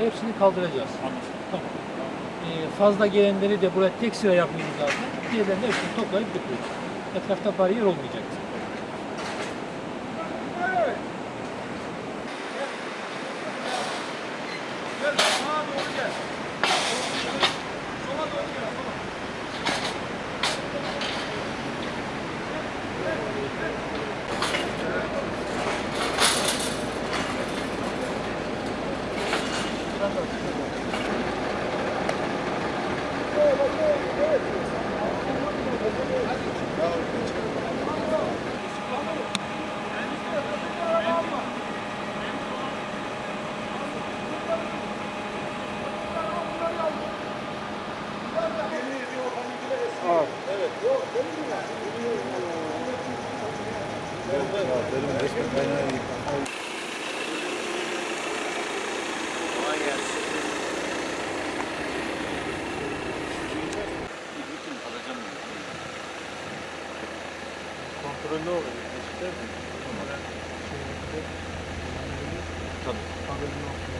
hepsini kaldıracağız. Tamam. Ee, fazla gelenleri de buraya tek sıra yapmıyoruz zaten. Diğerlerini hepsini toplayıp götürüyoruz. Etrafta bariyer olmayacak. Kontrollü oluyor. İşte Tabii. haberin olsun.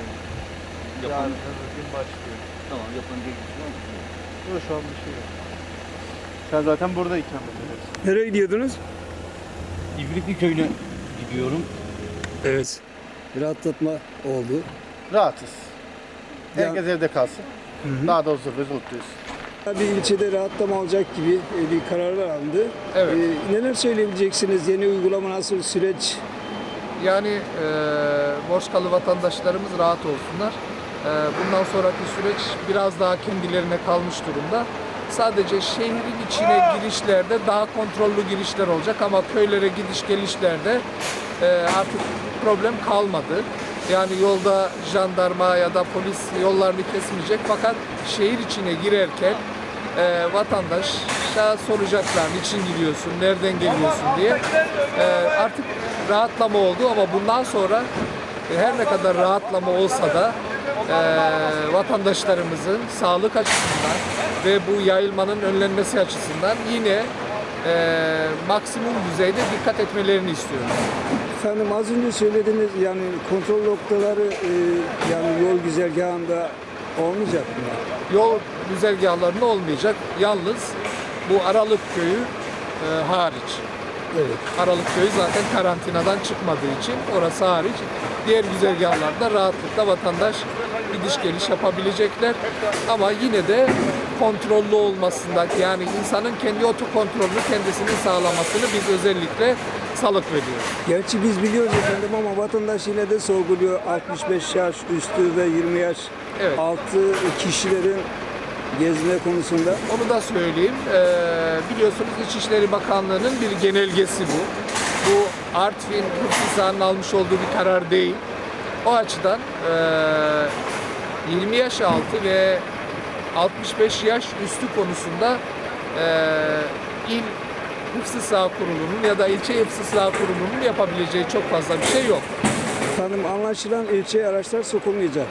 Yapan, Yarın başlıyor. tamam mı? Yok şu an bir şey. Sen zaten burada ikamet ediyorsun. Nereye gidiyordunuz? İbrikli köyüne gidiyorum. Evet. Rahatlatma oldu. Rahatız. Ya- Herkes evde kalsın. Daha doğrusu biz mutluyuz. Bir ilçede rahatlama olacak gibi e, bir kararlar alındı. Evet. Ee, neler söyleyebileceksiniz? Yeni uygulama nasıl süreç? Yani e, Borçkalı vatandaşlarımız rahat olsunlar. E, bundan sonraki süreç biraz daha kendilerine kalmış durumda. Sadece şehrin içine girişlerde daha kontrollü girişler olacak ama köylere gidiş gelişlerde e, artık problem kalmadı. Yani yolda jandarma ya da polis yollarını kesmeyecek fakat şehir içine girerken e, vatandaşa soracaklar niçin gidiyorsun, nereden geliyorsun diye. E, artık rahatlama oldu ama bundan sonra e, her ne kadar rahatlama olsa da e, vatandaşlarımızın sağlık açısından ve bu yayılmanın önlenmesi açısından yine e, maksimum düzeyde dikkat etmelerini istiyoruz. Efendim az önce söylediniz yani kontrol noktaları e, yani yol güzergahında olmayacak mı? Yol güzergahlarında olmayacak. Yalnız bu Aralık Köyü e, hariç. Evet. Aralık Köyü zaten karantinadan çıkmadığı için orası hariç. Diğer güzergahlarda rahatlıkla vatandaş gidiş geliş yapabilecekler. Ama yine de kontrollü olmasında yani insanın kendi otokontrolünü kendisinin sağlamasını biz özellikle salık veriyoruz. Gerçi biz biliyoruz efendim ama vatandaş yine de sorguluyor 65 yaş üstü ve 20 yaş Evet. altı kişilerin gezme konusunda. Onu da söyleyeyim. Ee, biliyorsunuz İçişleri Bakanlığı'nın bir genelgesi bu. Artvin Hıfzı almış olduğu bir karar değil. O açıdan ee, 20 yaş altı ve 65 yaş üstü konusunda ee, il Hıfzı Sağ Kurulu'nun ya da ilçe Hıfzı Sağ Kurulu'nun yapabileceği çok fazla bir şey yok. Efendim anlaşılan ilçeye araçlar sokulmayacak.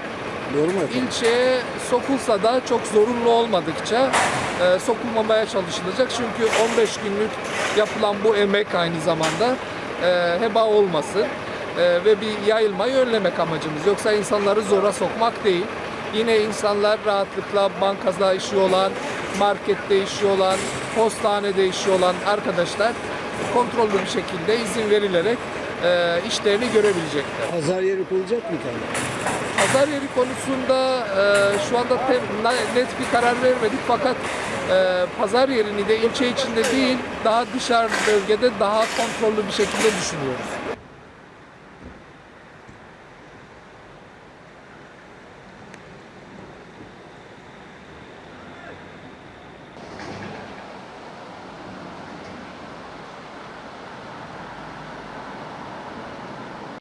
Doğru mu efendim? İlçeye sokulsa da çok zorunlu olmadıkça e, sokulmamaya çalışılacak. Çünkü 15 günlük yapılan bu emek aynı zamanda e, heba olmasın e, ve bir yayılmayı önlemek amacımız. Yoksa insanları zora sokmak değil. Yine insanlar rahatlıkla bankada işi olan, markette işi olan, postanede işi olan arkadaşlar kontrollü bir şekilde izin verilerek e, işlerini görebilecekler. Pazar yeri kurulacak mı efendim? Pazar yeri konusunda e, şu anda tem- net bir karar vermedik fakat e, pazar yerini de ilçe içinde değil daha dışarı bölgede daha kontrollü bir şekilde düşünüyoruz.